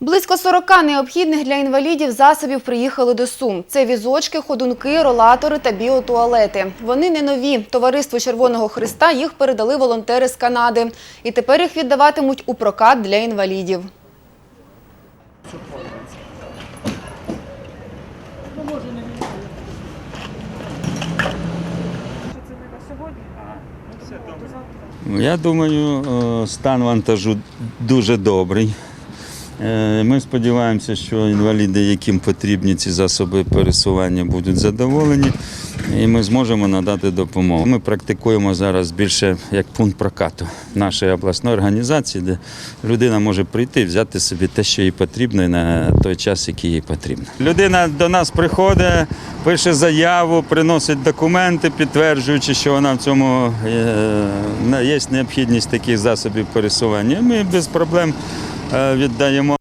Близько 40 необхідних для інвалідів засобів приїхали до Сум. Це візочки, ходунки, ролатори та біотуалети. Вони не нові. Товариству Червоного Христа їх передали волонтери з Канади. І тепер їх віддаватимуть у прокат для інвалідів. Я думаю, е, стан вантажу дуже добрий. Е, Ми сподіваємося, що інваліди, яким потрібні ці засоби пересування, будуть задоволені, і ми зможемо надати допомогу. Ми практикуємо зараз більше як пункт прокату нашої обласної організації, де людина може прийти взяти собі те, що їй потрібно, на той час, який їй потрібно. Людина до нас приходить, пише заяву, приносить документи, підтверджуючи, що вона в цьому е, є необхідність таких засобів пересування. Ми без проблем віддаємо